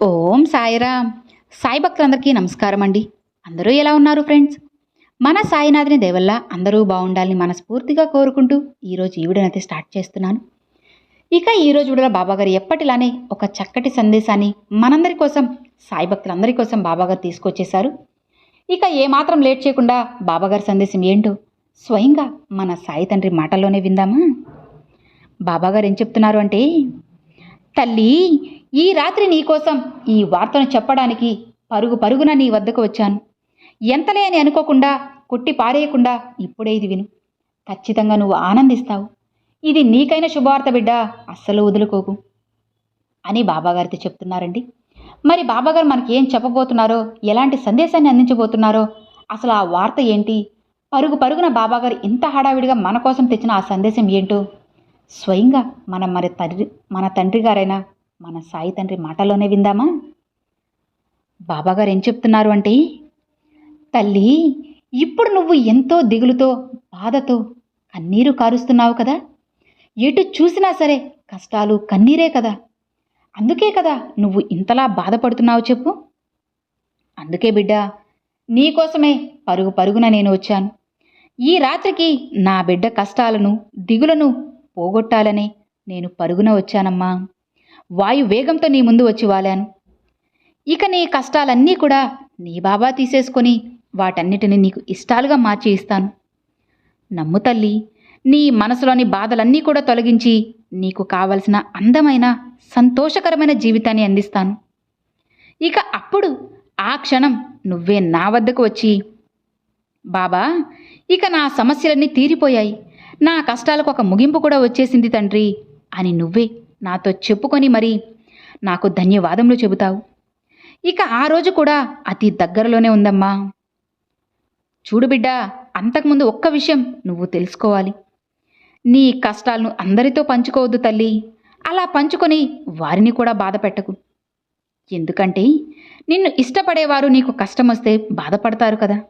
ఓం సాయిరామ్. సాయి భక్తులందరికీ నమస్కారం అండి. అందరూ ఎలా ఉన్నారు ఫ్రెండ్స్? మన సాయినాథుని దేవల్ల అందరూ బాగుండాలని మనస్ఫూర్తిగా కోరుకుంటూ ఈరోజు ఈ వీడియోనైతే స్టార్ట్ చేస్తున్నాను. ఇక ఈరోజు వీడియోలో బాబాగారు ఎప్పటిలానే ఒక చక్కటి సందేశాన్ని మనందరి కోసం సాయి భక్తులందరి కోసం బాబాగారు తీసుకొచ్చేశారు. ఇక ఏమాత్రం లేట్ చేయకుండా బాబాగారి సందేశం ఏంటో స్వయంగా మన సాయి తండ్రి మాటల్లోనే విందామా? బాబాగారు ఏం చెప్తున్నారు అంటే తల్లి ఈ రాత్రి నీకోసం ఈ వార్తను చెప్పడానికి పరుగు పరుగున నీ వద్దకు వచ్చాను. ఎంతలే అని అనుకోకుండా కొట్టి పారేయకుండా ఇప్పుడే ఇది విను. ఖచ్చితంగా నువ్వు ఆనందిస్తావు. ఇది నీకైన శుభవార్త బిడ్డ అస్సలు వదులుకోకు. అని బాబాగారితో చెప్తున్నారండి. మరి బాబాగారు మనకి ఏం చెప్పబోతున్నారో ఎలాంటి సందేశాన్ని అందించబోతున్నారో అసలు ఆ వార్త ఏంటి? పరుగు పరుగున బాబాగారు ఇంత హడావిడిగా మన కోసం తెచ్చిన ఆ సందేశం ఏంటో స్వయంగా మన మరి తండ్రి మన తండ్రి గారైనా మన సాయి తండ్రి మాటలోనే విందామా? బాబాగారు ఏం చెప్తున్నారు అంటే తల్లి ఇప్పుడు నువ్వు ఎంతో దిగులుతో బాధతో కన్నీరు కారుస్తున్నావు కదా? ఎటు చూసినా సరే కష్టాలు కన్నీరే కదా? అందుకే కదా నువ్వు ఇంతలా బాధపడుతున్నావు చెప్పు. అందుకే బిడ్డ నీకోసమే పరుగు పరుగున నేను వచ్చాను. ఈ రాత్రికి నా బిడ్డ కష్టాలను దిగులను పోగొట్టాలనే నేను పరుగున వచ్చానమ్మా. వాయు వేగంతో నీ ముందు వచ్చి వాలాను. ఇక నీ కష్టాలన్నీ కూడా నీ బాబా తీసేసుకొని వాటన్నిటిని నీకు ఇష్టాలుగా మార్చి ఇస్తాను. నమ్ము తల్లి నీ మనసులోని బాధలన్నీ కూడా తొలగించి నీకు కావలసిన అందమైన సంతోషకరమైన జీవితాన్ని అందిస్తాను. ఇక అప్పుడు ఆ క్షణం నువ్వే నా వద్దకు వచ్చి బాబా ఇక నా సమస్యలన్నీ తీరిపోయాయి. నా కష్టాలకు ఒక ముగింపు కూడా వచ్చేసింది తండ్రి అని నువ్వే నాతో చెప్పుకొని మరి నాకు ధన్యవాదములు చెబుతావు. ఇక ఆ రోజు కూడా అతి దగ్గరలోనే ఉందమ్మా. చూడు బిడ్డ అంతకుముందు ఒక్క విషయం నువ్వు తెలుసుకోవాలి. నీ కష్టాలను అందరితో పంచుకోవద్దు తల్లి. అలా పంచుకొని వారిని కూడా బాధ పెట్టకు. ఎందుకంటే నిన్ను ఇష్టపడేవారు నీకు కష్టం వస్తే బాధపడతారు కదా.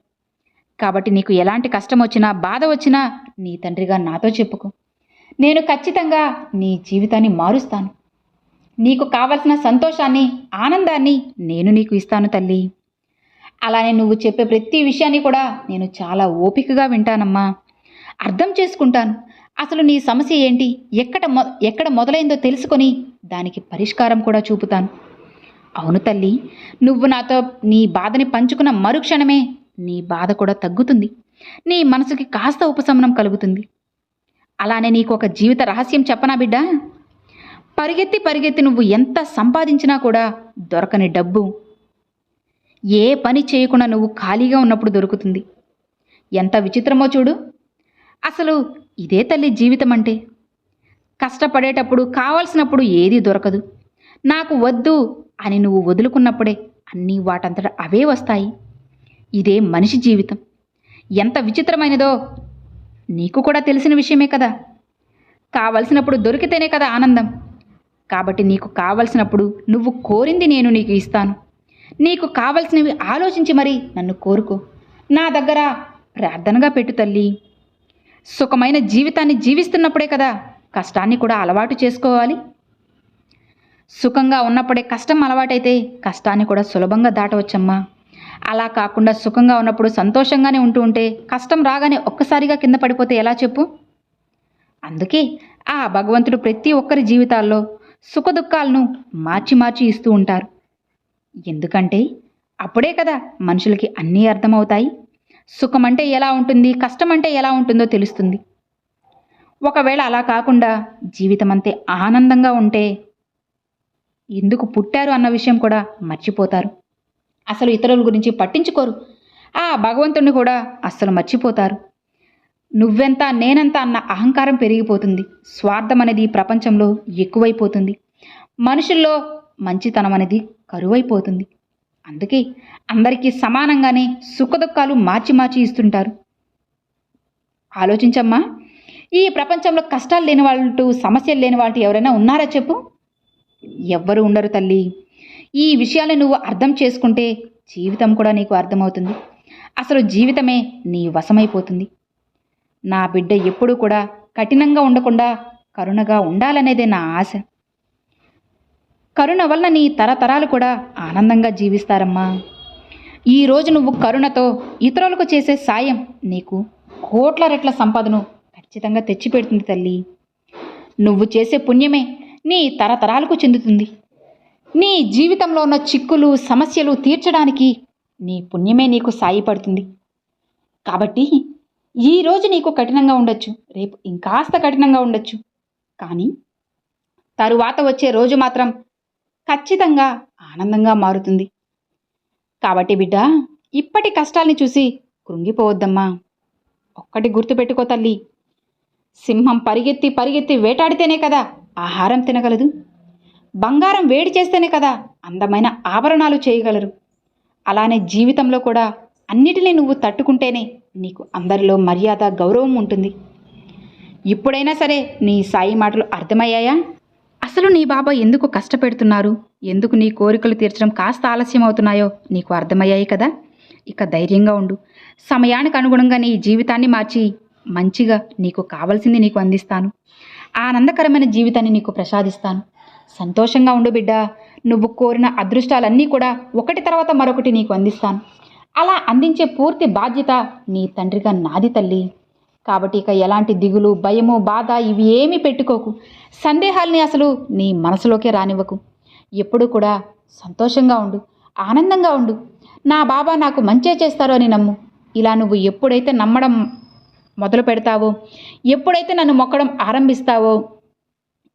కాబట్టి నీకు ఎలాంటి కష్టం వచ్చినా బాధ వచ్చినా నీ తండ్రిగా నాతో చెప్పుకో. నేను ఖచ్చితంగా నీ జీవితాన్ని మారుస్తాను. నీకు కావలసిన సంతోషాన్ని ఆనందాన్ని నేను నీకు ఇస్తాను తల్లి. అలానే నువ్వు చెప్పే ప్రతి విషయాన్ని కూడా నేను చాలా ఓపికగా వింటానమ్మా. అర్థం చేసుకుంటాను. అసలు నీ సమస్య ఏంటి? ఎక్కడ మొ ఎక్కడ మొదలైందో తెలుసుకొని దానికి పరిష్కారం కూడా చూపుతాను. అవును తల్లి నువ్వు నాతో నీ బాధని పంచుకున్న మరుక్షణమే నీ బాధ కూడా తగ్గుతుంది. నీ మనసుకి కాస్త ఉపశమనం కలుగుతుంది. అలానే నీకు ఒక జీవిత రహస్యం చెప్పనా బిడ్డ? పరిగెత్తి పరిగెత్తి నువ్వు ఎంత సంపాదించినా కూడా దొరకని డబ్బు. ఏ పని చేయకుండా నువ్వు ఖాళీగా ఉన్నప్పుడు దొరుకుతుంది. ఎంత విచిత్రమో చూడు. అసలు ఇదే తల్లి జీవితం అంటే. కష్టపడేటప్పుడు కావలసినప్పుడు ఏదీ దొరకదు. నాకు వద్దు అని నువ్వు వదులుకున్నప్పుడే అన్నీ వాటంతట అవే వస్తాయి. ఇదే మనిషి జీవితం. ఎంత విచిత్రమైనదో నీకు కూడా తెలిసిన విషయమే కదా. కావలసినప్పుడు దొరికితేనే కదా ఆనందం. కాబట్టి నీకు కావలసినప్పుడు నువ్వు కోరింది నేను నీకు ఇస్తాను. నీకు కావలసినవి ఆలోచించి మరి నన్ను కోరుకో. నా దగ్గర ప్రార్థనగా పెట్టు తల్లి. సుఖమైన జీవితాన్ని జీవిస్తున్నప్పుడే కదా కష్టాన్ని కూడా అలవాటు చేసుకోవాలి. సుఖంగా ఉన్నప్పుడే కష్టం అలవాటైతే కష్టాన్ని కూడా సులభంగా దాటవచ్చమ్మా. అలా కాకుండా సుఖంగా ఉన్నప్పుడు సంతోషంగానే ఉంటూ ఉంటే కష్టం రాగానే ఒక్కసారిగా కింద పడిపోతే ఎలా చెప్పు? అందుకే ఆ భగవంతుడు ప్రతి ఒక్కరి జీవితాల్లో సుఖదుఖాలను మార్చి మార్చి ఇస్తూ ఉంటారు. ఎందుకంటే అప్పుడే కదా మనుషులకి అన్నీ అర్థమవుతాయి. సుఖం అంటే ఎలా ఉంటుంది కష్టం అంటే ఎలా ఉంటుందో తెలుస్తుంది. ఒకవేళ అలా కాకుండా జీవితం అంతే ఆనందంగా ఉంటే ఎందుకు పుట్టారు అన్న విషయం కూడా మర్చిపోతారు. అసలు ఇతరుల గురించి పట్టించుకోరు. ఆ భగవంతుణ్ణి కూడా అస్సలు మర్చిపోతారు. నువ్వెంత నేనంత అన్న అహంకారం పెరిగిపోతుంది. స్వార్థం అనేది ప్రపంచంలో ఎక్కువైపోతుంది. మనుషుల్లో మంచితనం అనేది కరువైపోతుంది. అందుకే అందరికీ సమానంగానే సుఖదుఖాలు మార్చి మార్చి ఇస్తుంటారు. ఆలోచించమ్మా ఈ ప్రపంచంలో కష్టాలు లేని వాళ్ళు సమస్యలు లేని వాళ్ళు ఎవరైనా ఉన్నారా చెప్పు? ఎవ్వరు ఉండరు తల్లి. ఈ విషయాలు నువ్వు అర్థం చేసుకుంటే జీవితం కూడా నీకు అర్థమవుతుంది. అసలు జీవితమే నీ వశమైపోతుంది. నా బిడ్డ ఎప్పుడూ కూడా కఠినంగా ఉండకుండా కరుణగా ఉండాలనేదే నా ఆశ. కరుణ వల్ల నీ తరతరాలు కూడా ఆనందంగా జీవిస్తారమ్మా. ఈరోజు నువ్వు కరుణతో ఇతరులకు చేసే సాయం నీకు కోట్ల రెట్ల సంపదను ఖచ్చితంగా తెచ్చిపెడుతుంది తల్లి. నువ్వు చేసే పుణ్యమే నీ తరతరాలకు చెందుతుంది. నీ జీవితంలో ఉన్న చిక్కులు సమస్యలు తీర్చడానికి నీ పుణ్యమే నీకు సాయపడుతుంది. కాబట్టి ఈరోజు నీకు కఠినంగా ఉండొచ్చు రేపు ఇంకాస్త కఠినంగా ఉండొచ్చు. కానీ తరువాత వచ్చే రోజు మాత్రం ఖచ్చితంగా ఆనందంగా మారుతుంది. కాబట్టి బిడ్డ ఇప్పటి కష్టాల్ని చూసి కృంగిపోవద్దమ్మా. ఒక్కటి గుర్తుపెట్టుకో తల్లి. సింహం పరిగెత్తి పరిగెత్తి వేటాడితేనే కదా ఆహారం తినగలదు. బంగారం వేడి చేస్తేనే కదా అందమైన ఆభరణాలు చేయగలరు. అలానే జీవితంలో కూడా అన్నిటినీ నువ్వు తట్టుకుంటేనే నీకు అందరిలో మర్యాద గౌరవం ఉంటుంది. ఇప్పుడైనా సరే నీ సాయి మాటలు అర్థమయ్యాయా? అసలు నీ బాబా ఎందుకు కష్టపెడుతున్నారు? ఎందుకు నీ కోరికలు తీర్చడం కాస్త ఆలస్యం అవుతున్నాయో నీకు అర్థమయ్యాయి కదా? ఇక ధైర్యంగా ఉండు. సమయానికి అనుగుణంగా నీ జీవితాన్ని మార్చి మంచిగా నీకు కావలసింది నీకు అందిస్తాను. ఆనందకరమైన జీవితాన్ని నీకు ప్రసాదిస్తాను. సంతోషంగా ఉండు బిడ్డ. నువ్వు కోరిన అదృష్టాలన్నీ కూడా ఒకటి తర్వాత మరొకటి నీకు అందిస్తాను. అలా అందించే పూర్తి బాధ్యత నీ తండ్రిగా నాది తల్లి. కాబట్టి ఇక ఎలాంటి దిగులు భయము బాధ ఇవి ఏమీ పెట్టుకోకు. సందేహాల్ని అసలు నీ మనసులోకే రానివ్వకు. ఎప్పుడు కూడా సంతోషంగా ఉండు ఆనందంగా ఉండు. నా బాబా నాకు మంచే చేస్తారో అని నమ్ము. ఇలా నువ్వు ఎప్పుడైతే నమ్మడం మొదలు పెడతావో ఎప్పుడైతే నన్ను మొక్కడం ఆరంభిస్తావో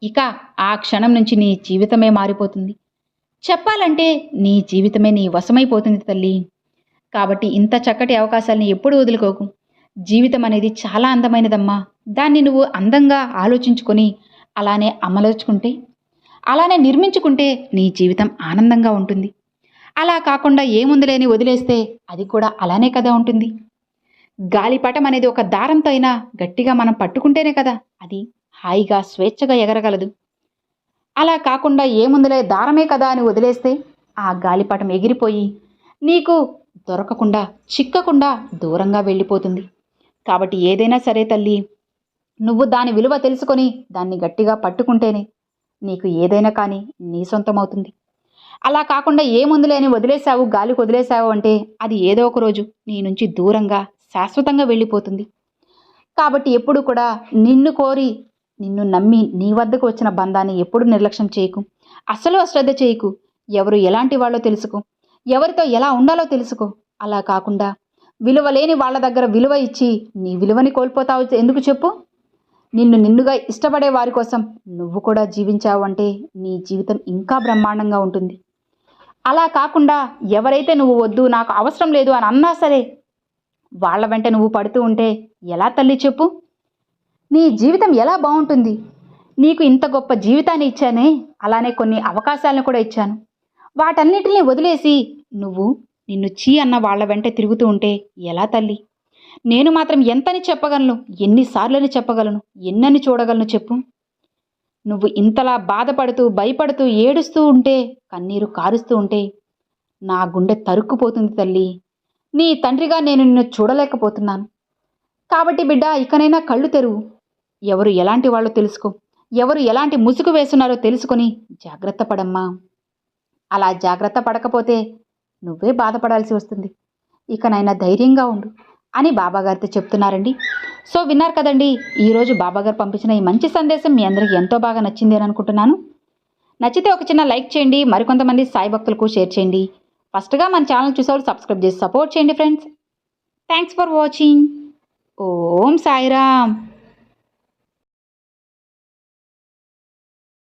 ఇక ఆ క్షణం నుంచి నీ జీవితమే మారిపోతుంది. చెప్పాలంటే నీ జీవితమే నీ వశమైపోతుంది తల్లి. కాబట్టి ఇంత చక్కటి అవకాశాలని ఎప్పుడు వదులుకోకు. జీవితం అనేది చాలా అందమైనదమ్మా. దాన్ని నువ్వు అందంగా ఆలోచించుకొని అలానే అమలుచుకుంటే అలానే నిర్మించుకుంటే నీ జీవితం ఆనందంగా ఉంటుంది. అలా కాకుండా ఏముందిలేని వదిలేస్తే అది కూడా అలానే కదా ఉంటుంది. గాలిపటం అనేది ఒక దారంతో అయినా గట్టిగా మనం పట్టుకుంటేనే కదా అది. హాయిగా స్వేచ్ఛగా ఎగరగలదు. అలా కాకుండా ఏముందిలే దారమే కదా అని వదిలేస్తే ఆ గాలిపటం ఎగిరిపోయి నీకు దొరకకుండా చిక్కకుండా దూరంగా వెళ్ళిపోతుంది. కాబట్టి ఏదైనా సరే తల్లి నువ్వు దాని విలువ తెలుసుకొని దాన్ని గట్టిగా పట్టుకుంటేనే నీకు ఏదైనా కానీ నీ సొంతమవుతుంది. అలా కాకుండా ఏముందిలే అని వదిలేశావు గాలికి వదిలేశావు అంటే అది ఏదో ఒక రోజు నీ నుంచి దూరంగా శాశ్వతంగా వెళ్ళిపోతుంది. కాబట్టి ఎప్పుడు కూడా నిన్ను కోరి నిన్ను నమ్మి నీ వద్దకు వచ్చిన బంధాన్ని ఎప్పుడు నిర్లక్ష్యం చేయకు. అసలు అశ్రద్ధ చేయకు. ఎవరు ఎలాంటి వాళ్ళో తెలుసుకో. ఎవరితో ఎలా ఉండాలో తెలుసుకో. అలా కాకుండా విలువ లేని వాళ్ళ దగ్గర విలువ ఇచ్చి నీ విలువని కోల్పోతావు ఎందుకు చెప్పు? నిన్ను నిన్నుగా ఇష్టపడే వారి కోసం నువ్వు కూడా జీవించావు అంటే నీ జీవితం ఇంకా బ్రహ్మాండంగా ఉంటుంది. అలా కాకుండా ఎవరైతే నువ్వు వద్దు నాకు అవసరం లేదు అని అన్నా సరే వాళ్ళ వెంట నువ్వు పడుతూ ఉంటే ఎలా తల్లి చెప్పు? నీ జీవితం ఎలా బాగుంటుంది? నీకు ఇంత గొప్ప జీవితాన్ని ఇచ్చానే అలానే కొన్ని అవకాశాలను కూడా ఇచ్చాను. వాటన్నిటిని వదిలేసి నువ్వు నిన్ను చీ అన్న వాళ్ళ వెంట తిరుగుతూ ఉంటే ఎలా తల్లి? నేను మాత్రం ఎంతని చెప్పగలను ఎన్నిసార్లని చెప్పగలను ఎన్నని చూడగలను చెప్పు. నువ్వు ఇంతలా బాధపడుతూ భయపడుతూ ఏడుస్తూ ఉంటే కన్నీరు కారుస్తూ ఉంటే నా గుండె తరుక్కుపోతుంది తల్లి. నీ తండ్రిగా నేను నిన్ను చూడలేకపోతున్నాను. కాబట్టి బిడ్డ ఇకనైనా కళ్ళు తెరువు. ఎవరు ఎలాంటి వాళ్ళో తెలుసుకో? ఎవరు ఎలాంటి ముసుగు వేస్తున్నారో తెలుసుకొని జాగ్రత్త పడమ్మా. అలా జాగ్రత్త పడకపోతే నువ్వే బాధపడాల్సి వస్తుంది. ఇకనైనా ధైర్యంగా ఉండు అని బాబాగారితో చెప్తున్నారండి. సో విన్నారు కదండి ఈరోజు బాబాగారు పంపించిన ఈ మంచి సందేశం మీ అందరికీ ఎంతో బాగా నచ్చింది అని అనుకుంటున్నాను. నచ్చితే ఒక చిన్న లైక్ చేయండి మరికొంతమంది సాయి భక్తులకు షేర్ చేయండి. ఫస్ట్గా మన ఛానల్ చూసేవాళ్ళు సబ్స్క్రైబ్ చేసి సపోర్ట్ చేయండి friends. Thanks for watching. Om Sairam.